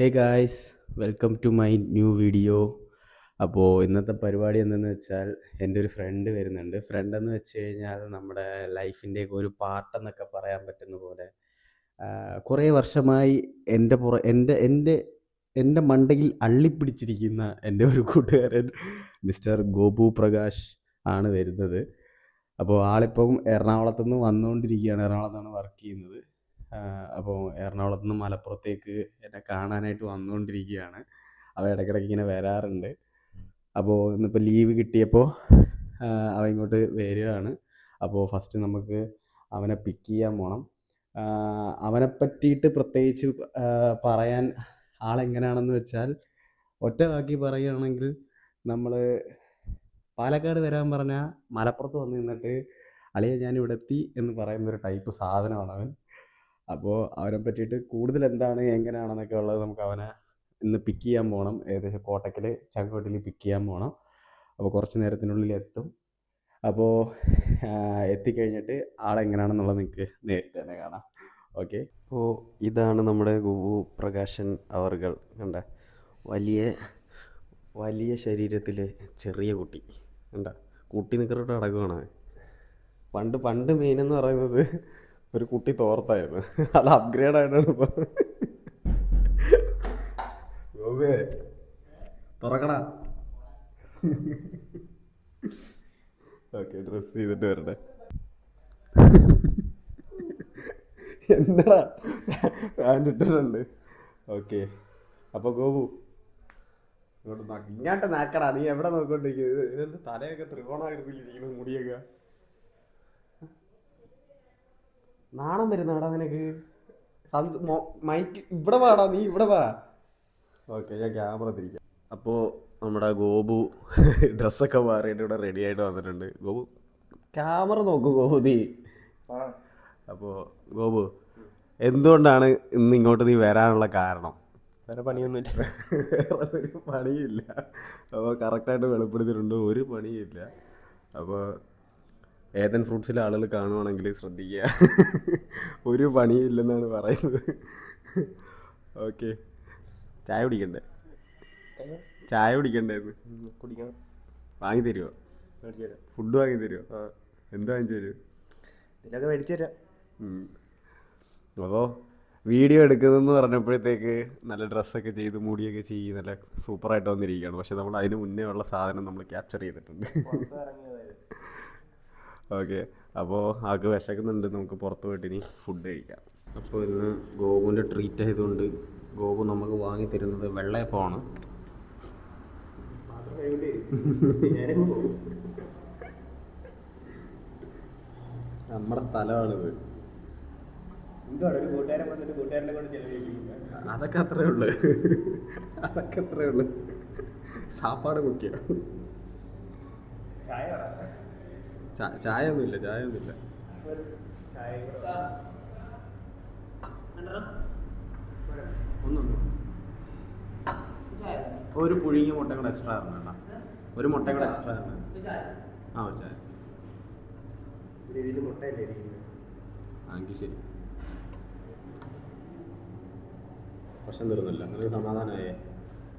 Hey guys welcome to my new video അപ്പോൾ ഇന്നത്തെ പരിപാടി എന്തെന്ന് വെച്ചാൽ എന്റെ ഒരു ഫ്രണ്ട് വരുന്നുണ്ട്. ഫ്രണ്ട് എന്ന് വെച്ച് കഴിഞ്ഞാൽ നമ്മുടെ ലൈഫിന്റെ ഒരു പാർട്ടെന്നൊക്കെ പറയാൻ പറ്റുന്ന പോലെ കുറേ വർഷമായി എന്റെ പുറ എന്റെ എന്റെ എന്റെ മണ്ടയിൽ അള്ളിപ്പിടിച്ചിരിക്കുന്ന എന്റെ ഒരു കൂട്ടുകാരൻ മിസ്റ്റർ ഗോപു പ്രകാശ് ആണ് വരുന്നത്. അപ്പോൾ ആളിപ്പം എറണാകുളത്തുനിന്ന് വന്നുകൊണ്ടിരിക്കുകയാണ്. എറണാകുളത്താണ് വർക്ക് ചെയ്യുന്നത്. അപ്പോൾ എറണാകുളത്ത് നിന്ന് മലപ്പുറത്തേക്ക് എന്നെ കാണാനായിട്ട് വന്നുകൊണ്ടിരിക്കുകയാണ് അവ ഇടയ്ക്കിടയ്ക്ക് ഇങ്ങനെ വരാറുണ്ട്. അപ്പോൾ ഇന്നിപ്പോൾ ലീവ് കിട്ടിയപ്പോൾ അവ ഇങ്ങോട്ട് വരികയാണ്. അപ്പോൾ ഫസ്റ്റ് നമുക്ക് അവനെ പിക്ക് ചെയ്യാൻ പോകണം അവനെ പറ്റിയിട്ട് പ്രത്യേകിച്ച് പറയാൻ ആളെങ്ങനെയാണെന്ന് വെച്ചാൽ ഒറ്റ വാക്കി പറയുകയാണെങ്കിൽ നമ്മൾ പാലക്കാട് വരാൻ പറഞ്ഞാൽ മലപ്പുറത്ത് വന്ന് നിന്നിട്ട് അളിയെ ഞാൻ ഇവിടെ എത്തി എന്ന് പറയുന്ന ഒരു ടൈപ്പ് സാധനമാണ് അവൻ. അപ്പോൾ അവനെ പറ്റിയിട്ട് കൂടുതൽ എന്താണ് എങ്ങനെയാണെന്നൊക്കെ ഉള്ളത് നമുക്ക് അവനെ ഇന്ന് പിക്ക് ചെയ്യാൻ പോകണം ഏകദേശം കോട്ടക്കൽ ചങ്കോട്ടിൽ പിക്ക് ചെയ്യാൻ പോകണം അപ്പോൾ കുറച്ച് നേരത്തിനുള്ളിൽ എത്തും. അപ്പോൾ എത്തിക്കഴിഞ്ഞിട്ട് ആളെങ്ങനെയാണെന്നുള്ളത് നിങ്ങൾക്ക് നേരിട്ട് തന്നെ കാണാം. ഓക്കെ? അപ്പോൾ ഇതാണ് നമ്മുടെ ഗുബു പ്രകാശൻ അവർകൾ കണ്ട? വലിയ വലിയ ശരീരത്തിലെ ചെറിയ കുട്ടി. കണ്ട? കുട്ടി നിൽക്കുന്ന അടക്കമാണ് പണ്ട് പണ്ട് മെയിൻ എന്ന് പറയുന്നത് ഒരു കുട്ടി തോർത്തായിരുന്നു. അത് അപ്ഗ്രേഡ് ആയിട്ടാണ് ഇപ്പൊ തുറക്കടാ. ഓക്കെ ഡ്രസ് ചെയ്തിട്ട് വരട്ടെ. എന്താടാ? പാന്റ് ഇട്ടിട്ടുണ്ട്. ഓക്കെ അപ്പൊ ഗോപു ഇങ്ങോട്ട് ഇങ്ങോട്ട് നാക്കടാ. നീ എവിടെ നോക്കോണ്ടിരിക്കുന്നത് ഇതെന്ത് തലയൊക്കെ ത്രികോണാകൃതിയിലിരിക്കുന്നു മുടിയൊക്കെ. നാണം വരുന്നാടാ നിനക്ക്. മൈക്ക് ഇവിടെ വാടാ നീ ഇവിടെ വാ. ഓക്കെ ഞാൻ ക്യാമറ തിരിക്കാം. അപ്പോൾ നമ്മുടെ ഗോപു ഡ്രസ്സൊക്കെ മാറിയിട്ട് ഇവിടെ റെഡി ആയിട്ട് വന്നിട്ടുണ്ട്. ഗോപു ക്യാമറ നോക്കൂ ഗോപു നീ. അപ്പോൾ ഗോപു എന്തുകൊണ്ടാണ് ഇന്ന് ഇങ്ങോട്ട് നീ വരാനുള്ള കാരണം? വേറെ പണിയൊന്നുമില്ല. വേറെ ഒരു പണിയില്ല അപ്പോൾ കറക്റ്റായിട്ട് വെളിപ്പെടുത്തിയിട്ടുണ്ട്. ഒരു പണിയില്ല. അപ്പോൾ ഏതൻ ഫ്രൂട്ട്സിലെ ആളുകൾ കാണുവാണെങ്കിൽ ശ്രദ്ധിക്കുക. ഒരു പണിയില്ലെന്നാണ് പറയുന്നത്. ഓക്കെ. ചായ കുടിക്കണ്ടേ? ചായ കുടിക്കണ്ടായിരുന്നു. കുടിക്കണം. വാങ്ങി തരുമോ ഫുഡ് വാങ്ങി തരുമോ എന്താ വാങ്ങിച്ചു തരുമോ ഇതിലൊക്കെ മേടിച്ചു തരാം. അപ്പോൾ വീഡിയോ എടുക്കുന്നതെന്ന് പറഞ്ഞപ്പോഴത്തേക്ക് നല്ല ഡ്രസ്സൊക്കെ ചെയ്ത് മൂടിയൊക്കെ ചെയ്ത് നല്ല സൂപ്പറായിട്ട് വന്നിരിക്കുകയാണ്. പക്ഷെ നമ്മൾ അതിന് മുന്നേ ഉള്ള സാധനം നമ്മൾ ക്യാപ്ചർ ചെയ്തിട്ടുണ്ട്. ഓക്കെ. അപ്പോൾ ആൾക്ക് വിശക്കുന്നുണ്ട്. നമുക്ക് പുറത്ത് പോയിട്ട് ഇനി ഫുഡ് കഴിക്കാം. അപ്പോൾ ഇന്ന് ഗോപുവിന്റെ ട്രീറ്റ് ആയതുകൊണ്ട് ഗോപു നമുക്ക് വാങ്ങി തരുന്നത് വെള്ളയപ്പമാണ്. നമ്മുടെ സ്ഥലമാണിത്. അതൊക്കെ അത്രേ ഉള്ളു. അതൊക്കെ അത്രേ ഉള്ളു. സാപ്പാട് മുഖ്യം. ചായ ചായ ഒന്നുമില്ല ചായ. ഒന്നുമില്ല ഇല്ല ഒരു പുഴുങ്ങിയ മുട്ട കൂടെ എക്സ്ട്രാ തരണം ഒരു മുട്ട കൂടെ എക്സ്ട്രാ തരണം. ആ ഒരു ചായ. ഇതിൽ മുട്ടയല്ലേ ഇരിക്കുന്നത് ആ എങ്കിൽ ശരി. പ്രശ്നം തീർന്നില്ല. നിനക്ക് സമാധാനമായേ.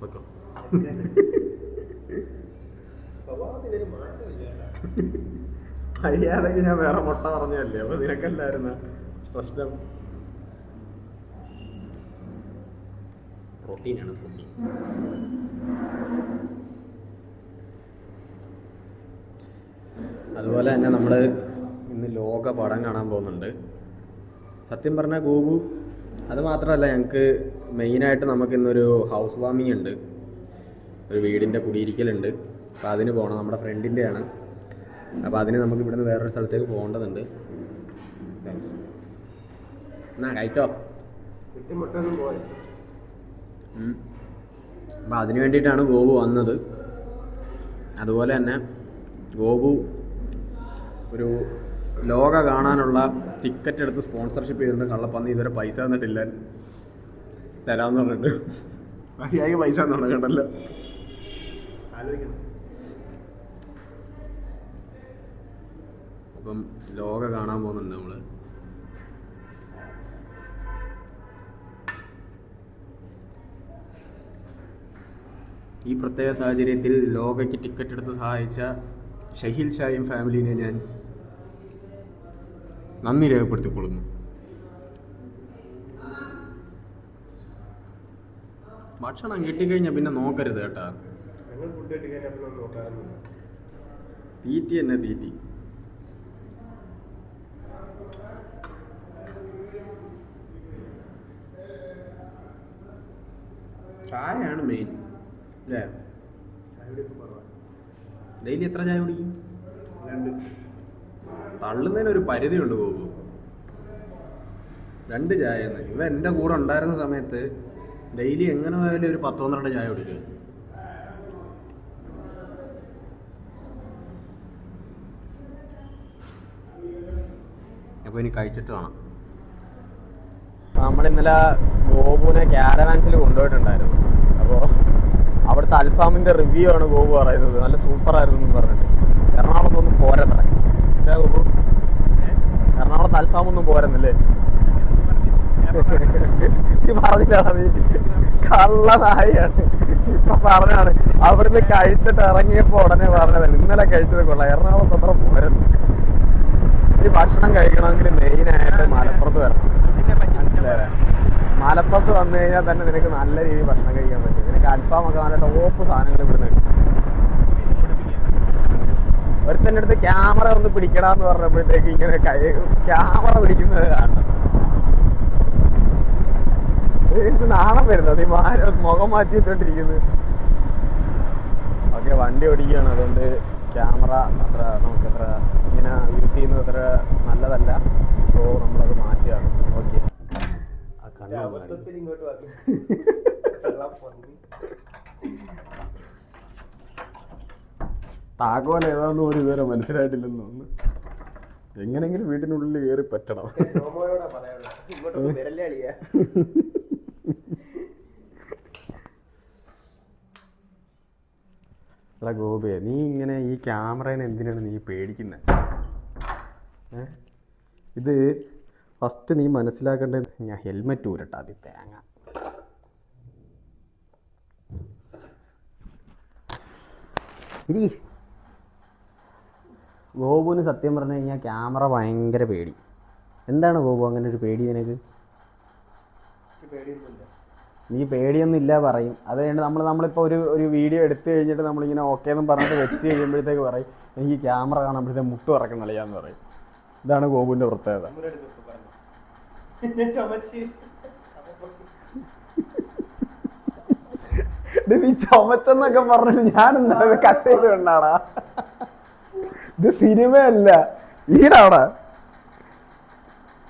ഓക്കെ സ്വഭാവത്തിനൊരു മാറ്റമില്ല അറിയാതെങ്കിൽ ഞാൻ വേറെ മുട്ട പറഞ്ഞല്ലേ അപ്പൊ നിനക്കല്ലായിരുന്ന പ്രശ്നം. പ്രോട്ടീനാണ് അതുപോലെ തന്നെ നമ്മൾ ഇന്ന് ലോക പടം കാണാൻ പോകുന്നുണ്ട്. സത്യം പറഞ്ഞാൽ ഗോപു അത് മാത്രമല്ല ഞങ്ങൾക്ക് മെയിനായിട്ട് നമുക്ക് ഇന്നൊരു ഹൗസ് വാമിംഗ് ഉണ്ട്. ഒരു വീടിന്റെ കുടിയിരിക്കലുണ്ട്. അപ്പോൾ അതിന് പോകണം നമ്മുടെ ഫ്രണ്ടിന്റെയാണ് അപ്പോൾ അതിന് നമുക്ക് ഇവിടുന്ന് വേറൊരു സ്ഥലത്തേക്ക് പോകേണ്ടതുണ്ട്. എന്നാ കഴിച്ചോ? അപ്പം അതിന് വേണ്ടിയിട്ടാണ് ഗോപു വന്നത്. അതുപോലെ തന്നെ ഗോപു ഒരു ലോക കാണാനുള്ള ടിക്കറ്റ് എടുത്ത് സ്പോൺസർഷിപ്പ് ചെയ്തിട്ടുണ്ട്. കള്ളപ്പന്ന് ഇതുവരെ പൈസ തന്നിട്ടില്ല. തരാമെന്ന് പറഞ്ഞിട്ട്. മര്യാദയ്ക്ക് പൈസ കേട്ടല്ലോ. ആലോചിക്കണം. അപ്പം ലോക കാണാൻ പോകുന്നുണ്ട് നമ്മൾ ഈ പ്രത്യേക സാഹചര്യത്തിൽ ലോകയ്ക്ക് ടിക്കറ്റ് എടുത്ത് സഹായിച്ച ഷഹീൽ ഷായും ഫാമിലിനെ ഞാൻ നന്ദി രേഖപ്പെടുത്തിക്കൊള്ളുന്നു. ഭക്ഷണം കിട്ടിക്കഴിഞ്ഞാൽ പിന്നെ നോക്കരുത് കേട്ടാ. തീറ്റി തന്നെ തീറ്റി. ചായയാണ് മെയിൻ അല്ലേ? ഡെയിലി എത്ര ചായ കുടിക്കും? രണ്ട്. തള്ളുന്നതിന് ഒരു പരിധി പരിധിയുണ്ട് പോകും രണ്ട് ചായ എന്ന് ഇവ എന്റെ കൂടെ ഉണ്ടായിരുന്ന സമയത്ത് ഡെയിലി എങ്ങനെ പോയാലും ഒരു പത്ത് പന്ത്രണ്ട് ചായ കുടിക്കും. അപ്പോൾ ഇനി കഴിച്ചിട്ട് വേണം. നമ്മൾ ഇന്നലെ ബോബുവിനെ ക്യാരവാൻസിൽ കൊണ്ടുപോയിട്ടുണ്ടായിരുന്നു. അപ്പോൾ അവിടുത്തെ അൽഫാമിന്റെ റിവ്യൂ ആണ് ഗോപു പറയുന്നത്. നല്ല സൂപ്പർ ആയിരുന്നു എന്ന് പറഞ്ഞിട്ട്. എറണാകുളത്ത് ഒന്നും പോരത്ര ഇല്ലേ ഗോപു? എറണാകുളത്ത് അൽഫാം ഒന്നും പോരെന്നല്ലേ പറഞ്ഞില്ല നീ. ഇപ്പൊ പറഞ്ഞാണ് അവിടുന്ന് കഴിച്ചിട്ട് ഇറങ്ങിയപ്പോ ഉടനെ പറഞ്ഞതാണ്. ഇന്നലെ കഴിച്ചത് കൊള്ളാം. എറണാകുളത്ത് അത്ര പോരുന്നു ഈ ഭക്ഷണം കഴിക്കണമെങ്കിൽ മെയിൻ ആയിട്ട് മലപ്പുറത്ത് വരണം. മനസ്സിലായോ? മലപ്പുറത്ത് വന്നു കഴിഞ്ഞാൽ തന്നെ നിനക്ക് നല്ല രീതിയിൽ ഭക്ഷണം കഴിക്കാൻ പറ്റും. നിനക്ക് അൽഫാം ഒക്കെ നല്ല ടോപ്പ് സാധനങ്ങൾ ഇവിടുന്ന് കിട്ടും. ഒരുത്തന്റെ അടുത്ത് ക്യാമറ ഒന്ന് പിടിക്കടാന്ന് പറഞ്ഞപ്പോഴത്തേക്ക് ഇങ്ങനെ കൈ ക്യാമറ പിടിക്കുന്നത് കാണണം. എനിക്ക് നാണം വരുന്നത്? ഈ മുഖം മാറ്റി വെച്ചോണ്ടിരിക്കുന്നത് ഓക്കെ വണ്ടി ഓടിക്കുകയാണ്. അതുകൊണ്ട് ക്യാമറ അത്ര നമുക്കത്ര ഇങ്ങനെ യൂസ് ചെയ്യുന്നത് അത്ര നല്ലതല്ല. സോ നമ്മളത് മാറ്റുകയാണ്. ഓക്കെ. താക്കോൽ ഏതാണെന്ന് ഒരു വിവരം മനസ്സിലായിട്ടില്ലെന്ന് തോന്നുന്നു. എങ്ങനെങ്കിലും വീട്ടിനുള്ളിൽ കയറി പറ്റണം. അല്ല ഗോപിയെ നീ ഇങ്ങനെ ഈ ക്യാമറേനെ എന്തിനാണ് നീ പേടിക്കുന്നത് ഇത് ഫസ്റ്റ് നീ മനസ്സിലാക്കേണ്ടത് ഞാൻ ഹെൽമെറ്റ് ഊരട്ടാ അതി തേങ്ങ. ഇരി ഗോപുവിന് സത്യം പറഞ്ഞു കഴിഞ്ഞാൽ ക്യാമറ ഭയങ്കര പേടി. എന്താണ് ഗോപു അങ്ങനെ ഒരു പേടി നിനക്ക്? നീ പേടിയൊന്നുമില്ല പറയും. അത് കഴിഞ്ഞിട്ട് നമ്മൾ നമ്മളിപ്പോൾ ഒരു ഒരു വീഡിയോ എടുത്തു കഴിഞ്ഞിട്ട് നമ്മളിങ്ങനെ ഓക്കെ എന്ന് പറഞ്ഞിട്ട് വെച്ച് കഴിയുമ്പോഴത്തേക്ക് പറയും എനിക്ക് ക്യാമറ കാണുമ്പോഴത്തേക്ക് മുട്ട് പറക്കം എന്ന് പറയും. ഇതാണ് ഗോകുവിന്റെ പ്രത്യേകത നമ്മുടെ അടുത്ത് ഇപ്പൊ പറഞ്ഞു ഞാൻ ചുമച്ച് നീ ചുമച്ചെന്നൊക്കെ പറഞ്ഞിട്ട് ഞാൻ എന്താ കട്ട് ചെയ്ത് കണ്ടാടാ ഇത് സിനിമയല്ല. ഈടാടാ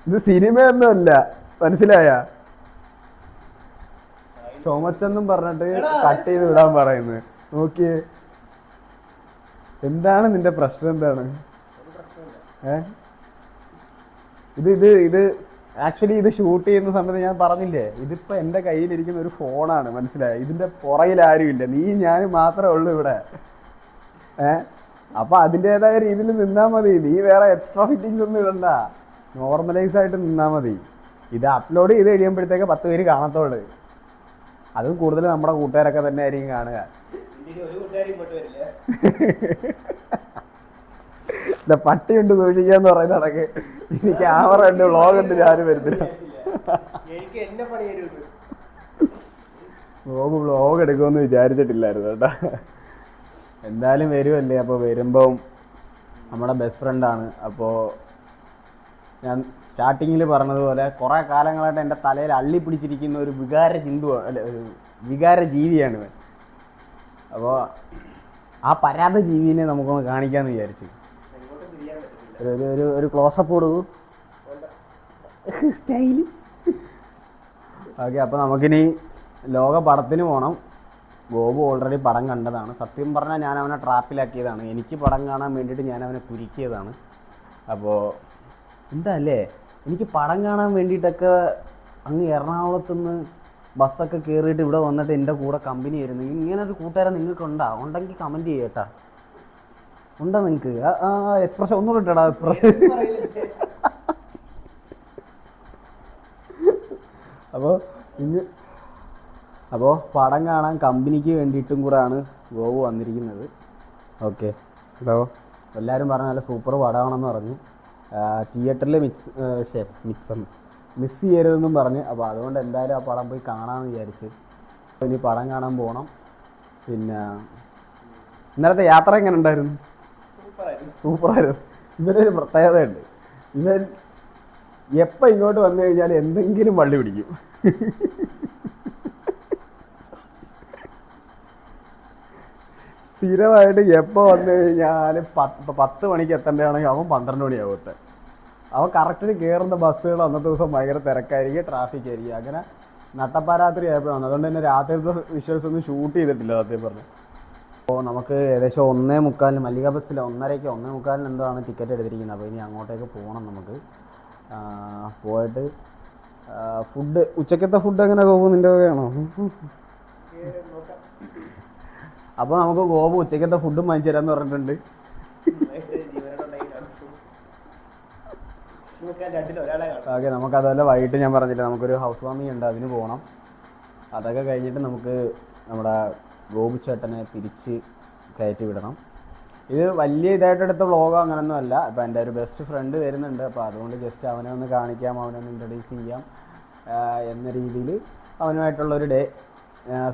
ഇത് സിനിമയൊന്നുമല്ല. മനസ്സിലായ? ചുമച്ചെന്നും പറഞ്ഞിട്ട് കട്ട് ചെയ്ത് വിടാൻ പറയുന്നത് നോക്കിയേ. എന്താണ് നിന്റെ പ്രശ്നം എന്താണ്? ഏ? ഇത് ഇത് ഇത് ആക്ച്വലി ഇത് ഷൂട്ട് ചെയ്യുന്ന സമയത്ത് ഞാൻ പറഞ്ഞില്ലേ ഇതിപ്പോ എന്റെ കയ്യിലിരിക്കുന്ന ഒരു ഫോണാണ് മനസ്സിലായോ? ഇതിന്റെ പുറകിൽ ഇല്ല. നീ ഞാൻ മാത്രമേ ഉള്ളൂ ഇവിടെ. ഏ? അപ്പൊ അതിന്റെതായ രീതിയിൽ നിന്നാ മതി. നീ വേറെ എക്സ്ട്രാ ഫിറ്റിങ്സ് ഒന്നും ഇടണ്ട. നോർമലൈസ് ആയിട്ട് നിന്നാ മതി. ഇത് അപ്ലോഡ് ചെയ്ത് കഴിയുമ്പോഴത്തേക്ക് പത്ത് പേര് കാണത്തോളൂ അതും കൂടുതൽ നമ്മുടെ കൂട്ടുകാരൊക്കെ തന്നെ ആയിരിക്കും കാണുക ഒരു കൂട്ടുകാരും ഇല്ല പട്ടിയുണ്ട് സൂക്ഷിക്കാന്ന് പറയുന്ന കണക്ക്. ഇനി ക്യാമറ ഉണ്ട് വ്ളോഗ് ഉണ്ട് ആരും വരുന്നില്ല തരുള്ളൂ വ്ളോഗ് എടുക്കുമെന്ന് വിചാരിച്ചിട്ടില്ലായിരുന്നു കേട്ടോ. എന്തായാലും വരുമല്ലേ അപ്പോൾ വരുമ്പം നമ്മുടെ ബെസ്റ്റ് ഫ്രണ്ടാണ് അപ്പോൾ ഞാൻ സ്റ്റാർട്ടിങ്ങിൽ പറഞ്ഞതുപോലെ കുറേ കാലങ്ങളായിട്ട് എന്റെ തലയിൽ അള്ളി പിടിച്ചിരിക്കുന്ന ഒരു വികാര ചിന്തു അല്ല ഒരു വികാര ജീവിയാണ് ഇവൻ. അപ്പോൾ ആ പരാത ജീവിനെ നമുക്കൊന്ന് കാണിക്കാമെന്ന് വിചാരിച്ചു. ഒരു ഒരു ഒരു ക്ലോസപ്പ് കൊടുക്കൂ സ്റ്റൈൽ ഓക്കെ അപ്പോൾ നമുക്കിനി ലോക പടത്തിന് പോകണം ഗോപു ഓൾറെഡി പടം കണ്ടതാണ്. സത്യം പറഞ്ഞാൽ ഞാൻ അവനെ ട്രാപ്പിലാക്കിയതാണ്. എനിക്ക് പടം കാണാൻ വേണ്ടിയിട്ട് ഞാൻ അവനെ കുരുക്കിയതാണ്. അപ്പോൾ എന്താ അല്ലേ എനിക്ക് പടം കാണാൻ വേണ്ടിയിട്ടൊക്കെ അങ്ങ് എറണാകുളത്തുനിന്ന് ബസ്സൊക്കെ കയറിയിട്ട് ഇവിടെ വന്നിട്ട് എന്റെ കൂടെ കമ്പനി ആയിരുന്നു. ഇങ്ങനെ ഒരു കൂട്ടുകാരൻ നിങ്ങൾക്ക് ഉണ്ടാ ഉണ്ടെങ്കിൽ കമന്റ് ചെയ്യട്ടാ ഉണ്ടോ നിങ്ങൾക്ക് ആ എക്സ്പ്രഷൻ ഒന്നും ഇട്ടടാ എക്സ്പ്രഷൻ അപ്പോൾ ഇനി അപ്പോൾ പടം കാണാൻ കമ്പനിക്ക് വേണ്ടിയിട്ടും കൂടാണ് ഗോവ് വന്നിരിക്കുന്നത്. ഓക്കെ. അപ്പോൾ എല്ലാവരും പറഞ്ഞ നല്ല സൂപ്പർ പടമാണെന്ന് പറഞ്ഞു. തിയേറ്ററിൽ മിക്സ് ഷേ മിക്സ് മിസ് ചെയ്യരുതെന്നും പറഞ്ഞ്. അപ്പോൾ അതുകൊണ്ട് എന്തായാലും ആ പടം പോയി കാണാമെന്ന് വിചാരിച്ച്. ഇനി പടം കാണാൻ പോകണം പിന്നെ ഇന്നലത്തെ യാത്ര എങ്ങനെ ഉണ്ടായിരുന്നു? സൂപ്പറായിരുന്നു. ഇവനൊരു പ്രത്യേകതയുണ്ട്. ഇവൻ എപ്പോൾ ഇങ്ങോട്ട് വന്നു കഴിഞ്ഞാൽ എന്തെങ്കിലും വള്ളി പിടിക്കും. സ്ഥിരമായിട്ട് എപ്പോൾ വന്നു കഴിഞ്ഞാൽ പത്ത് പത്ത് മണിക്ക് എത്തേണ്ടതാണെങ്കിൽ അവൻ പന്ത്രണ്ട് മണിയാവും അവൻ കറക്റ്റിന് കയറുന്ന ബസ്സുകൾ അന്നത്തെ ദിവസം ഭയങ്കര തിരക്കായിരിക്കും ട്രാഫിക് ആയിരിക്കും. അങ്ങനെ നട്ടപ്പാരാത്രി ആയപ്പോഴാണ് അതുകൊണ്ട് തന്നെ രാത്രിയിലത്തെ വിഷ്വൽസ് ഒന്നും ഷൂട്ട് ചെയ്തിട്ടില്ല സത്യം പറഞ്ഞു. അപ്പോൾ നമുക്ക് ഏകദേശം ഒന്നേ മുക്കാലിന് മല്ലിക ബസ്സിൽ ഒന്നരയ്ക്ക് ഒന്നേ മുക്കാലിന് എന്തോ ആണ് ടിക്കറ്റ് എടുത്തിരിക്കുന്നത്? അപ്പോൾ ഇനി അങ്ങോട്ടേക്ക് പോകണം നമുക്ക്. പോയിട്ട് ഫുഡ് ഉച്ചക്കത്തെ ഫുഡ് എങ്ങനെ ഗോപു നിന്റെ വകയാണോ അപ്പോൾ നമുക്ക് ഗോപു ഉച്ചക്കത്തെ ഫുഡും വാങ്ങിച്ചു തരാമെന്ന് പറഞ്ഞിട്ടുണ്ട്. ഓക്കെ നമുക്ക് അതുപോലെ വൈകിട്ട് ഞാൻ പറഞ്ഞില്ല നമുക്കൊരു ഹൗസ് വാമിംഗ് ഉണ്ട് അതിന് പോകണം. അതൊക്കെ കഴിഞ്ഞിട്ട് നമുക്ക് നമ്മുടെ ഗോപു ചേട്ടനെ തിരിച്ച് കയറ്റി വിടണം. ഇത് വലിയ ഇതായിട്ട് എടുത്ത വ്ളോഗോ അങ്ങനൊന്നും അല്ല. അപ്പോൾ എന്റെ ഒരു ബെസ്റ്റ് ഫ്രണ്ട് വരുന്നുണ്ട്. അപ്പോൾ അതുകൊണ്ട് ജസ്റ്റ് അവനെ ഒന്ന് കാണിക്കാം. അവനെ ഒന്ന് ഇൻട്രൊഡ്യൂസ് ചെയ്യാം. എന്ന രീതിയിൽ അവനുമായിട്ടുള്ളൊരു ഡേ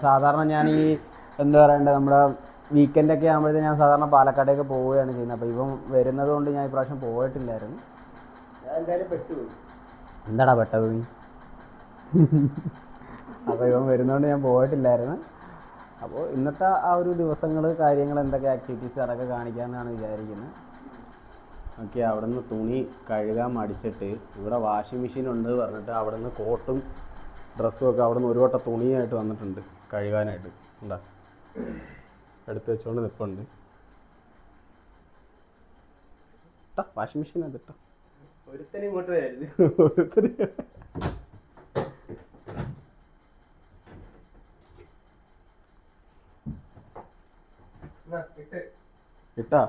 സാധാരണ ഞാൻ ഈ എന്താ പറയണ്ടത് നമ്മുടെ വീക്കെൻഡൊക്കെ ആകുമ്പോഴത്തേ ഞാൻ സാധാരണ പാലക്കാടേക്ക് പോവുകയാണ് ചെയ്യുന്നത്. അപ്പോൾ ഇവൻ വരുന്നത് കൊണ്ട് ഞാൻ ഇപ്രാവശ്യം പോയിട്ടില്ലായിരുന്നു. എന്താടാ പെട്ടത് നീ? അപ്പോൾ ഇവൻ വരുന്നതുകൊണ്ട് ഞാൻ പോയിട്ടില്ലായിരുന്നു. അപ്പോൾ ഇന്നത്തെ ആ ഒരു ദിവസങ്ങൾ കാര്യങ്ങൾ എന്തൊക്കെ ആക്ടിവിറ്റീസ് അതൊക്കെ കാണിക്കാമെന്നാണ് വിചാരിക്കുന്നത് ഓക്കെ അവിടെ നിന്ന് തുണി കഴുകാൻ മടിച്ചിട്ട് ഇവിടെ വാഷിംഗ് മെഷീൻ ഉണ്ട് പറഞ്ഞിട്ട് അവിടെ നിന്ന് കോട്ടും ഡ്രസ്സും ഒക്കെ അവിടെ നിന്ന് ഒരു വട്ടം തുണിയായിട്ട് വന്നിട്ടുണ്ട് കഴുകാനായിട്ട്. ഉണ്ടാ എടുത്ത് വെച്ചുകൊണ്ട് നിൽപ്പുണ്ട് വാഷിംഗ് മെഷീൻ അത് ഇട്ടോ ഒരുത്തനും ഇങ്ങോട്ട് വരരുത്. ഓരോരുത്തര് എന്നാ, ഇട്ട്. ഇട്ടാ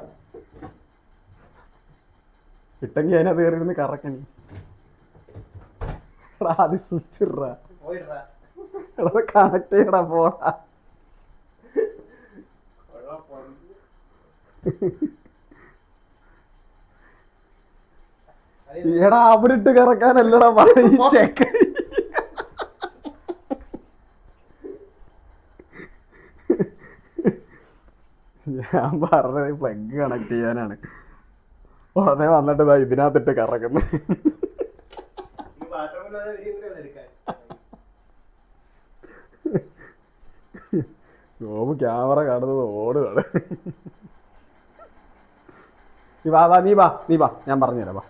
ഇട്ടെങ്കി അതിനകത്ത് കയറിയിരുന്ന് കറക്കണി എടാ അത് സ്വിച്ച് ഇടാ എടാ കണക്ട് ചെയ്യടാ പോടാ. എടാ അവരിട്ട് കറക്കാനല്ലടാ പറയും ചെക്ക ഞാൻ പറഞ്ഞത് പ്ലഗ് കണക്ട് ചെയ്യാനാണ്. ഉടനെ വന്നിട്ട് ഇതാ ഇതിനകത്തിട്ട് കറക്കുന്നു. ഗോപ് ബാത്റൂമിലാണ് വീഡിയോ കൂടെ ഒന്ന് എടുക്കാൻ. ഗോപു ക്യാമറ കാണുന്നത് ഓടുകയാണ് നീ വാ വാ നീ വാ നീ വാ. ഞാൻ പറഞ്ഞുതരാം വാ.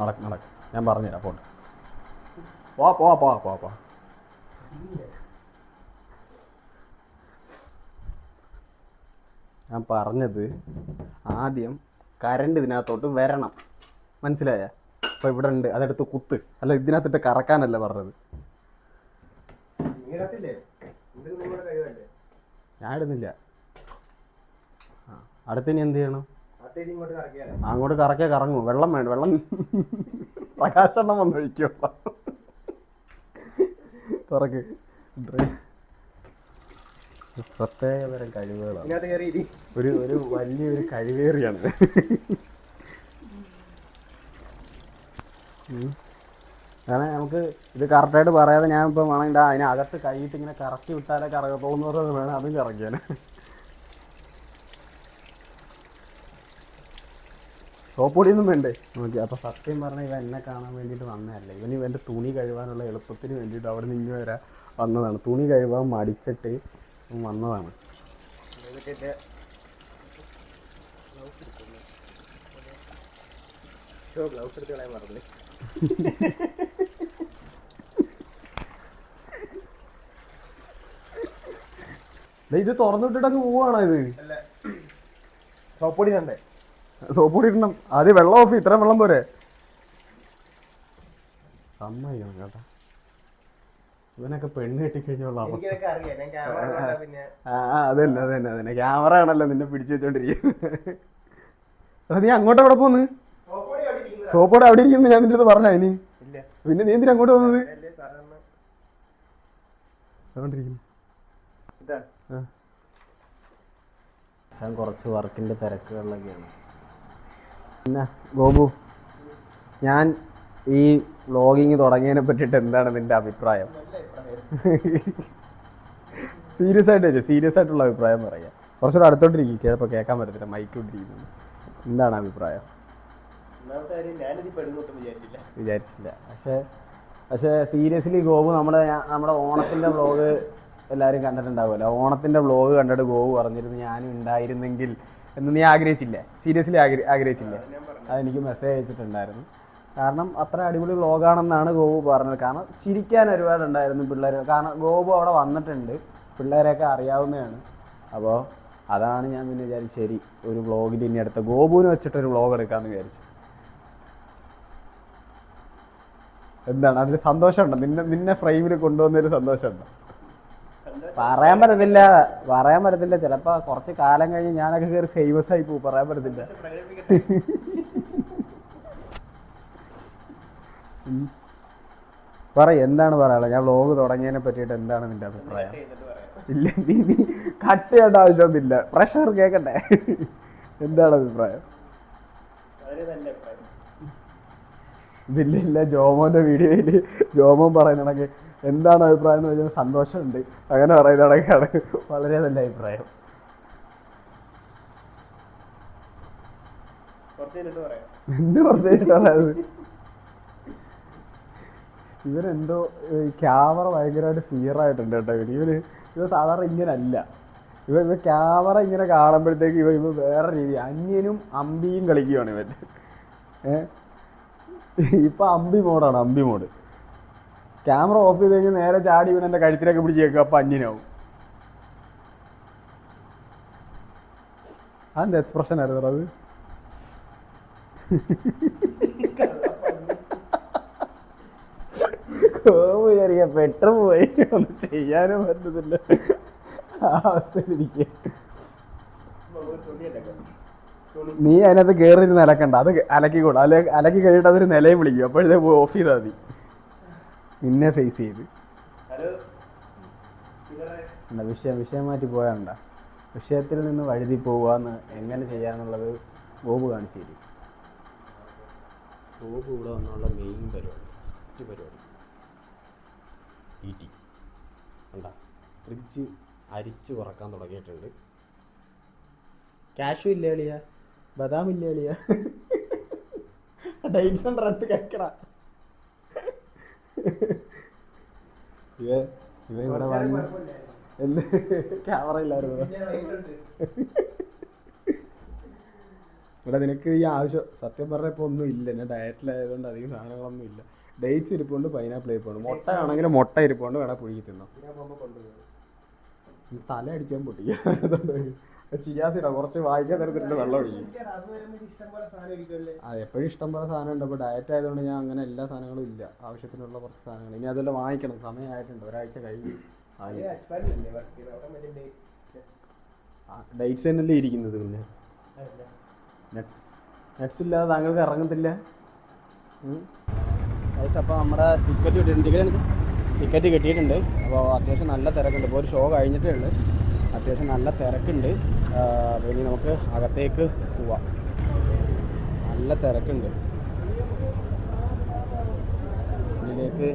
നടക്ക് നടക്ക്. ഞാൻ പറഞ്ഞുതരാം പോട്ടെ. പോവാ പോവാ പോവാ പോവാ പോവാ. ഞാൻ പറഞ്ഞത് ആദ്യം കരണ്ട് ഇതിനകത്തോട്ട് വരണം. മനസ്സിലായ? അപ്പോൾ ഇവിടെ ഉണ്ട്. അതെടുത്ത് കുത്ത്. അല്ല ഇതിനകത്തിട്ട് കറക്കാനല്ല പറഞ്ഞത്? ഞാൻ ഇടുന്നില്ല. അടുത്തിനി എന്ത് ചെയ്യണം? അങ്ങോട്ട് കറക്കിയാൽ കറങ്ങും. വെള്ളം വേണ്ട വെള്ളം പ്രകാശെണ്ണം വന്നൊഴിക്കോ തുറക്ക്. ഡ്രൈ- പ്രത്യേക തരം കഴിവുകളാണ്. ഒരു ഒരു വലിയൊരു കഴിവേറിയാണ്. കാരണം നമുക്ക് ഇത് കറക്റ്റായിട്ട് പറയാതെ ഞാൻ ഇപ്പം വേണമെങ്കിൽ അതിനകത്ത് കൈയിട്ട് ഇങ്ങനെ കറക്കി വിട്ടാലേ കറകത്തുള്ളൂ എന്ന് പറയുന്നത് വേണം അതും കറക്കിയാൽ. സോപ്പൊടിയൊന്നും വേണ്ടേ? നോക്കി അപ്പോൾ സത്യം പറഞ്ഞാൽ ഇവൻ എന്നെ കാണാൻ വേണ്ടിയിട്ട് വന്നതല്ല. ഇവൻ ഇവന്റെ തുണി കഴുകാനുള്ള എളുപ്പത്തിന് വേണ്ടിയിട്ട് അവിടെ നിന്ന് വരെ വന്നതാണ്. തുണി കഴുകാൻ മടിച്ചിട്ട് വന്നതാണ്. ഇത് തുറന്നിട്ടിട്ട് അങ്ങ് പോവാണോ ഇത്? സോപ്പൊടി കണ്ടേ സോപ്പൊടി ഇടണം. ആദ്യം വെള്ളം ഓഫ് ഇത്രയും വെള്ളം പോരെ. സമ്മതിക്കണം കേട്ടാ. ഇവനൊക്കെ പെണ്ണ് കെട്ടിക്കഴിഞ്ഞുള്ള അതന്നെ അതന്നെ അതന്നെ. ക്യാമറ ആണല്ലോ നിന്നെ പിടിച്ചു വെച്ചോണ്ടിരിക്കുന്നത് നീ അങ്ങോട്ട് എവിടെ പോന്ന്? സോപ്പോട് അവിടെ ഇരിക്കുന്നു. ഞാൻ നിന്റെ അടുത്ത് പറഞ്ഞ ഇനി പിന്നെ നീ എന്തിനാ അങ്ങോട്ട് വന്നത്? ഞാൻ കുറച്ച് വർക്കിന്റെ തിരക്കുകളിലൊക്കെയാണ്. പിന്നെ ഗോപു ഞാൻ ഈ വ്ളോഗിങ് തുടങ്ങിയതിനെ പറ്റിയിട്ട് എന്താണ് നിന്റെ അഭിപ്രായം? സീരിയസ് ആയിട്ട് വെച്ചു സീരിയസ് ആയിട്ടുള്ള അഭിപ്രായം പറയാം. കുറച്ചുകൂടെ അടുത്തോട്ടിരിക്കും. ചിലപ്പോൾ കേൾക്കാൻ പറ്റത്തില്ല. മൈക്ക് ഇട്ടിരിക്കുന്നത് എന്താണ് അഭിപ്രായം? വിചാരിച്ചില്ല. പക്ഷേ പക്ഷേ സീരിയസ്ലി ഗോപു നമ്മുടെ നമ്മുടെ ഓണത്തിന്റെ വ്ളോഗ് എല്ലാവരും കണ്ടിട്ടുണ്ടാവുമല്ലോ. ഓണത്തിന്റെ വ്ളോഗ് കണ്ടിട്ട് ഗോപു പറഞ്ഞിരുന്നു ഞാനും ഉണ്ടായിരുന്നെങ്കിൽ എന്ന് നീ ആഗ്രഹിച്ചില്ലേ? സീരിയസ്ലി ആഗ്രഹിച്ചില്ലേ? അതെനിക്ക് മെസ്സേജ് അയച്ചിട്ടുണ്ടായിരുന്നു. കാരണം അത്ര അടിപൊളി വ്ളോഗാണെന്നാണ് ഗോപു പറഞ്ഞത്. കാരണം ചിരിക്കാൻ ഒരുപാടുണ്ടായിരുന്നു പിള്ളേർ കാരണം ഗോപു അവിടെ വന്നിട്ടുണ്ട്. പിള്ളേരെയൊക്കെ അറിയാവുന്നതാണ്. അപ്പോൾ അതാണ് ഞാൻ പിന്നെ വിചാരിച്ചു ശരി ഒരു വ്ളോഗിൽ ഇനി അടുത്ത ഗോപുവിനെ വെച്ചിട്ട് ഒരു വ്ളോഗ് എടുക്കാമെന്ന് വിചാരിച്ചു. എന്താണ്? അതിൽ സന്തോഷമുണ്ടോ? നിന്നെ നിന്നെ ഫ്രെയിമിൽ കൊണ്ടുവന്നൊരു സന്തോഷമുണ്ടോ? പറയാൻ പറ്റത്തില്ല. പറയാൻ പറ്റത്തില്ല. ചിലപ്പോൾ കുറച്ച് കാലം കഴിഞ്ഞ് ഞാനൊക്കെ കയറി ഫേമസ് ആയി പോകും. പറയാൻ പറ്റത്തില്ല. പറ എന്താണ് പറയാനുള്ളത്? ഞാൻ വ്ലോഗ് തുടങ്ങിയതിനെ പറ്റിയിട്ട് എന്താണ് നിന്റെ അഭിപ്രായം? ഇല്ല നീ നീ കട്ട് ചെയ്യേണ്ട ആവശ്യമൊന്നുമില്ല. പ്രഷർ കേൾക്കട്ടെ എന്താണ് അഭിപ്രായം? ഇതില്ല ഇല്ല ജോമോന്റെ വീഡിയോയിൽ ജോമോൻ പറയുന്ന എന്താണ് അഭിപ്രായം എന്ന് വെച്ചാൽ സന്തോഷമുണ്ട്. അങ്ങനെ പറയുന്ന വളരെ നല്ല അഭിപ്രായം. കുറച്ച് കഴിഞ്ഞിട്ട് പറയാം. എന്ത് കുറച്ച് കഴിഞ്ഞിട്ടാണ് ഇവനെന്തോ ക്യാമറ ഭയങ്കരമായിട്ട് ഫിയർ ആയിട്ടുണ്ട് കേട്ടോ ഇവന് ഇവന് ഇവ സാധാരണ ഇങ്ങനെ അല്ല ഇവ ഇവ ക്യാമറ ഇങ്ങനെ കാണുമ്പോഴത്തേക്ക് ഇവ ഇവ വേറെ രീതി. അന്യനും അമ്പിയും കളിക്കുകയാണ് ഇവൻ. ഏഹ് ഇപ്പൊ അമ്പി മോഡാണ് അമ്പി മോഡ്. ക്യാമറ ഓഫ് ചെയ്ത് കഴിഞ്ഞാൽ നേരെ ചാടി ഇവൻ എന്റെ കഴുത്തിലൊക്കെ പിടിച്ച് കേൾക്കുക അപ്പം അന്യനാവും. അതെന്താ എക്സ്പ്രഷൻ ആയിരുന്നു അത്? കയറിയ പെട്ടെന്ന് പോയി. ഒന്നും ചെയ്യാനും പറ്റത്തില്ല. ആ അവസ്ഥയിലിരിക്കുക. നീ അതിനകത്ത് കയറിയിരുന്ന് അലക്കണ്ട. അത് അലക്കിക്കോളൂ. അല്ലെ അലക്കി കഴിഞ്ഞിട്ട് അതൊരു നിലയും വിളിക്കും. അപ്പോഴത്തെ ഓഫ് ചെയ്താൽ മതി. നിന്നെ ഫേസ് ചെയ്ത്. എന്താ വിഷയം വിഷയം മാറ്റി പോയാണ്ട. വിഷയത്തിൽ നിന്ന് വഴുതി പോവാന്ന് എങ്ങനെ ചെയ്യാന്നുള്ളത് ബോബ് കാണിച്ചു തരും. ബോബ് ഇവിടെ വന്നുള്ള മെയിൻ പരിപാടി ഫസ്റ്റ് പരിപാടി. ടി ടി കണ്ട? ഫ്രിഡ്ജ് അരിച്ച് കുറയ്ക്കാൻ തുടങ്ങിയിട്ടുണ്ട്. ക്യാഷും ഇല്ല എളിയ ബദാം ഇല്ല എളിയ ഡൈറ്റ്സ് ഉണ്ട് അടുത്ത് കഴിക്കട ഇവ ഇവ ഇവിടെ വന്ന് എന്ത് ക്യാമറ ഇല്ലായിരുന്നു. ഇവിടെ നിനക്ക് ഈ ആവശ്യം സത്യം പറഞ്ഞപ്പോൾ ഒന്നും ഇല്ല. ഞാൻ ഡയറ്റിലായതുകൊണ്ട് അധികം സാധനങ്ങളൊന്നും ഇല്ല. ഡേറ്റ്സ് ഇരിപ്പുണ്ട് പൈനാപ്പിൾ ഇരിപ്പുണ്ട്. മുട്ട ആണെങ്കിൽ മുട്ട ഇരിപ്പുണ്ട് വേണം പുഴുകി തിന്നാം. തല അടിച്ചാൽ പൊട്ടിക്കുക ചിയാസിടാ കുറച്ച് വായിക്കാൻ തരത്തിലുണ്ട് വെള്ളം ഒഴിക്കും. അത് ആ എപ്പോഴും ഇഷ്ടം പോലെ സാധനം ഉണ്ട്. അപ്പോൾ ഡയറ്റ് ആയതുകൊണ്ട് ഞാൻ അങ്ങനെ എല്ലാ സാധനങ്ങളും ഇല്ല. ആവശ്യത്തിനുള്ള കുറച്ച് സാധനങ്ങൾ. ഇനി അതെല്ലാം വാങ്ങിക്കണം. സമയമായിട്ടുണ്ട് ഒരാഴ്ച കഴിഞ്ഞു. ഡേറ്റ്സ് തന്നെയല്ലേ ഇരിക്കുന്നത് പിന്നെ? നട്ട്സ് നട്ട്സ് ഇല്ലാതെ താങ്കൾക്ക് ഇറങ്ങത്തില്ല? അപ്പോൾ നമ്മുടെ ടിക്കറ്റ് കിട്ടിയിട്ടുണ്ട്. ടിക്കറ്റ് ടിക്കറ്റ് കിട്ടിയിട്ടുണ്ട്. അപ്പോൾ അത്യാവശ്യം നല്ല തിരക്കുണ്ട്. ഇപ്പോൾ ഒരു ഷോ കഴിഞ്ഞിട്ടേ ഉള്ളൂ. അത്യാവശ്യം നല്ല തിരക്കുണ്ട്. അപ്പോൾ ഇനി നമുക്ക് അകത്തേക്ക് പോവാം. നല്ല തിരക്കുണ്ട്. ഉള്ളിലേക്ക്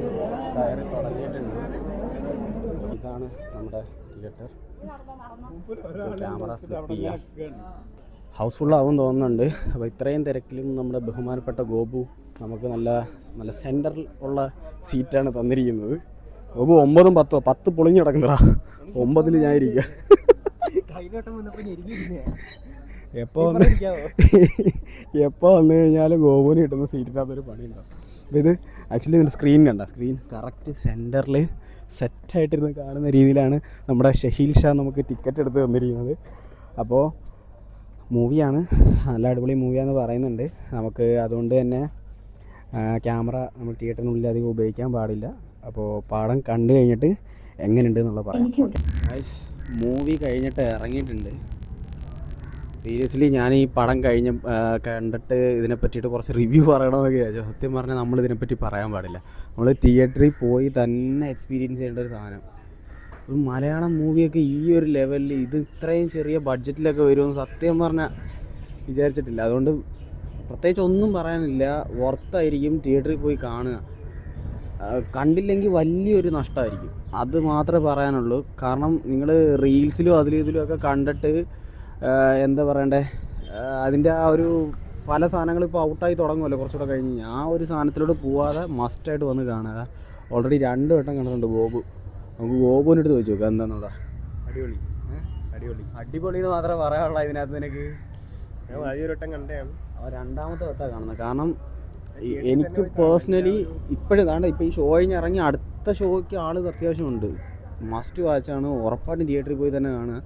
കയറി തുടങ്ങിയിട്ടുണ്ട്. ഇതാണ് നമ്മുടെ തിയേറ്റർ ക്യാമറ ആവും തോന്നുന്നുണ്ട്. അപ്പോൾ ഇത്രയും തിരക്കിലും നമ്മുടെ ബഹുമാനപ്പെട്ട ഗോപു നമുക്ക് നല്ല നല്ല സെന്ററിൽ ഉള്ള സീറ്റാണ് തന്നിരിക്കുന്നത്. ഗോപു ഒമ്പതും പത്തോ പത്ത് പൊളിഞ്ഞ് കിടക്കുന്നതാ. ഒമ്പതിൽ ഞാൻ ഇരിക്കുക എപ്പോൾ വന്ന് എപ്പോൾ വന്നു കഴിഞ്ഞാലും ഗോപുവിന് കിട്ടുന്ന സീറ്റിനകത്തൊരു പണിയുണ്ടാവും. അപ്പോൾ ഇത് ആക്ച്വലി ഇതിന്റെ സ്ക്രീൻ കണ്ട. സ്ക്രീൻ കറക്റ്റ് സെന്ററിൽ സെറ്റായിട്ടിരുന്ന് കാണുന്ന രീതിയിലാണ് നമ്മുടെ ഷഹീൽ ഷാ നമുക്ക് ടിക്കറ്റ് എടുത്ത് തന്നിരിക്കുന്നത്. അപ്പോൾ മൂവിയാണ് നല്ല അടിപൊളി മൂവിയാണെന്ന് പറയുന്നുണ്ട്. നമുക്ക് അതുകൊണ്ട് തന്നെ ക്യാമറ നമ്മൾ തിയേറ്ററിനുള്ളിൽ അധികം ഉപയോഗിക്കാൻ പാടില്ല. അപ്പോൾ പാടം കണ്ടു കഴിഞ്ഞിട്ട് എങ്ങനെയുണ്ട് എന്നുള്ളത് പറയാം. മൂവി കഴിഞ്ഞിട്ട് ഇറങ്ങിയിട്ടുണ്ട്. സീരിയസ്ലി ഞാൻ ഈ പടം കഴിഞ്ഞ കണ്ടിട്ട് ഇതിനെ പറ്റിയിട്ട് കുറച്ച് റിവ്യൂ പറയണമെന്നൊക്കെ വിചാരിച്ചു. സത്യം പറഞ്ഞാൽ നമ്മൾ ഇതിനെപ്പറ്റി പറയാൻ പാടില്ല. നമ്മൾ തിയേറ്ററിൽ പോയി തന്നെ എക്സ്പീരിയൻസ് ചെയ്യേണ്ട ഒരു സാധനം. ഒരു മലയാളം മൂവിയൊക്കെ ഈ ഒരു ലെവലിൽ ഇത് ഇത്രയും ചെറിയ ബഡ്ജറ്റിലൊക്കെ വരുമെന്ന് സത്യം പറഞ്ഞാൽ വിചാരിച്ചിട്ടില്ല. അതുകൊണ്ട് പ്രത്യേകിച്ച് ഒന്നും പറയാനില്ല. വർത്തായിരിക്കും തിയേറ്ററിൽ പോയി കാണുക. കണ്ടില്ലെങ്കിൽ വലിയൊരു നഷ്ടമായിരിക്കും. അത് മാത്രമേ പറയാനുള്ളൂ. കാരണം നിങ്ങൾ റീൽസിലും അതിലും ഇതിലും ഒക്കെ കണ്ടിട്ട് എന്താ പറയണ്ടേ? അതിന്റെ ആ ഒരു പല സാധനങ്ങളും ഇപ്പോൾ ഔട്ടായി തുടങ്ങുമല്ലോ കുറച്ചുകൂടെ കഴിഞ്ഞ്. ആ ഒരു സാധനത്തിലോട്ട് പോവാതെ മസ്റ്റായിട്ട് വന്ന് കാണുക. ഓൾറെഡി രണ്ട് വട്ടം കണ്ടിട്ടുണ്ട് ബോബു നമുക്ക് ബോബുവിന്റെ അടുത്ത് ചോദിച്ചു നോക്കാം എന്താണെന്നോടാ അടിപൊളി. അടിപൊളി. അടിപൊളി എന്ന് മാത്രമേ പറയാനുള്ളൂ ഇതിനകത്ത് നിനക്ക്. ഞാൻ വലിയൊരു വട്ടം കണ്ടതാണ്. രണ്ടാമത്തെ വട്ടാ കാണുന്നത്. കാരണം എനിക്ക് പേഴ്സണലി ഇപ്പോഴും കാരണം ഇപ്പോൾ ഈ ഷോ കഴിഞ്ഞ് ഇറങ്ങി അടുത്ത ഷോയ്ക്ക് ആൾ അത്യാവശ്യമുണ്ട്. മസ്റ്റ് വാച്ചാണ് ഉറപ്പായിട്ടും തിയേറ്ററിൽ പോയി തന്നെ കാണുക.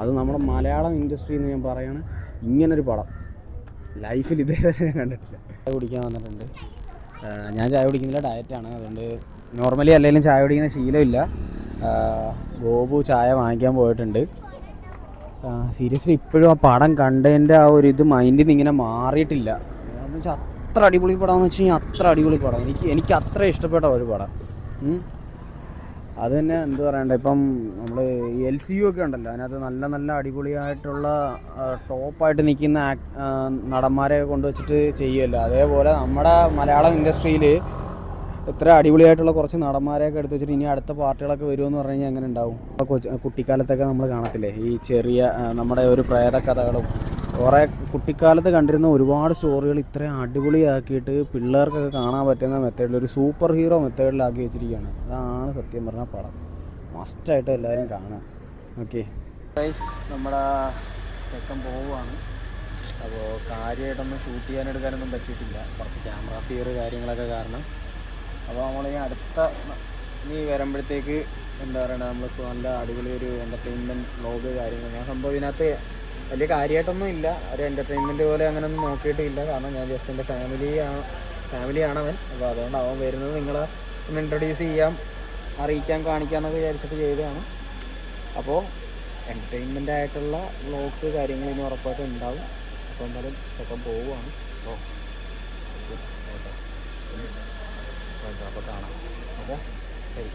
അത് നമ്മുടെ മലയാളം ഇൻഡസ്ട്രി എന്ന് ഞാൻ പറയാണ്. ഇങ്ങനൊരു പടം. ലൈഫിൽ ഇതേവരെ ഞാൻ കണ്ടിട്ടില്ല. ചായ കുടിക്കാൻ വന്നിട്ടുണ്ട്. ഞാൻ ചായ കുടിക്കുന്നില്ല. ഡയറ്റാണ് അതുകൊണ്ട് നോർമലി അല്ലെങ്കിലും ചായ കുടിക്കുന്ന ശീലമില്ല ഗോപു ചായ വാങ്ങിക്കാൻ പോയിട്ടുണ്ട്. സീരിയസ്ലി ഇപ്പോഴും ആ പടം കണ്ടതിന്റെ ആ ഒരു ഇത് മൈൻഡിൽ നിന്ന് ഇങ്ങനെ മാറിയിട്ടില്ല. എന്ന് വെച്ചാൽ അത്ര അടിപൊളി പടമെന്ന് വെച്ച് കഴിഞ്ഞാൽ അത്ര അടിപൊളി പടം. എനിക്ക് എനിക്ക് അത്ര ഇഷ്ടപ്പെട്ട ഒരു പടം. അത് തന്നെ എന്ത് പറയണ്ട ഇപ്പം നമ്മൾ എൽ സി യു ഒക്കെ ഉണ്ടല്ലോ അതിനകത്ത് നല്ല നല്ല അടിപൊളിയായിട്ടുള്ള ടോപ്പായിട്ട് നിൽക്കുന്ന നടന്മാരെ കൊണ്ടുവച്ചിട്ട് ചെയ്യുമല്ലോ അതേപോലെ നമ്മുടെ മലയാളം ഇൻഡസ്ട്രിയിൽ ഇത്ര അടിപൊളിയായിട്ടുള്ള കുറച്ച് നടന്മാരെയൊക്കെ എടുത്ത് വെച്ചിട്ട് ഇനി അടുത്ത പാർട്ടികളൊക്കെ വരുമെന്ന് പറഞ്ഞു കഴിഞ്ഞാൽ എങ്ങനെ ഉണ്ടാവും? കുട്ടിക്കാലത്തൊക്കെ നമ്മൾ കാണത്തില്ലേ? ഈ ചെറിയ നമ്മുടെ ഒരു പ്രേത കഥകളും കുറേ കുട്ടിക്കാലത്ത് കണ്ടിരുന്ന ഒരുപാട് സ്റ്റോറികൾ ഇത്രയും അടിപൊളിയാക്കിയിട്ട് പിള്ളേർക്കൊക്കെ കാണാൻ പറ്റുന്ന മെത്തേഡിൽ ഒരു സൂപ്പർ ഹീറോ മെത്തേഡിലാക്കി വെച്ചിരിക്കുകയാണ്. അതാണ് സത്യം പറഞ്ഞ പടം. മസ്റ്റായിട്ട് എല്ലാവരും കാണാം. ഓക്കെ നമ്മുടെ തെക്കം പോവുകയാണ് അപ്പോൾ കാര്യമായിട്ടൊന്നും ഷൂട്ട് ചെയ്യാനെടുക്കാനൊന്നും പറ്റിയിട്ടില്ല. കുറച്ച് ക്യാമറ ഫിയർ കാര്യങ്ങളൊക്കെ കാരണം. അപ്പോൾ നമ്മൾ ഈ അടുത്ത നീ വരുമ്പോഴത്തേക്ക് എന്താ പറയുക നമ്മൾ നല്ല അടിപൊളി ഒരു എന്റർടൈൻമെന്റ് ബ്ലോഗ് കാര്യങ്ങൾ ഞാൻ സംഭവം ഇതിനകത്ത് വലിയ കാര്യമായിട്ടൊന്നും ഇല്ല. ഒരു എന്റർടൈൻമെന്റ് പോലെ അങ്ങനെ ഒന്നും നോക്കിയിട്ടില്ല. കാരണം ഞാൻ ജസ്റ്റ് എന്റെ ഫാമിലി ഫാമിലിയാണ് അവൻ അപ്പോൾ അതുകൊണ്ട് അവൻ വരുന്നത് നിങ്ങളെ ഒന്ന് ഇൻട്രൊഡ്യൂസ് ചെയ്യാം അറിയിക്കാൻ കാണിക്കാമെന്നൊക്കെ വിചാരിച്ചിട്ട് ചെയ്തതാണ്. അപ്പോൾ എന്റർടൈൻമെന്റ് ആയിട്ടുള്ള വ്ളോഗ്സ് കാര്യങ്ങൾ ഇനി ഉറപ്പായിട്ടും ഉണ്ടാവും. അപ്പോൾ എന്തായാലും ചിലപ്പം പോവുകയാണ്. അപ്പോൾ ഓക്കെ അപ്പോൾ കാണാം. ഓക്കെ ശരി.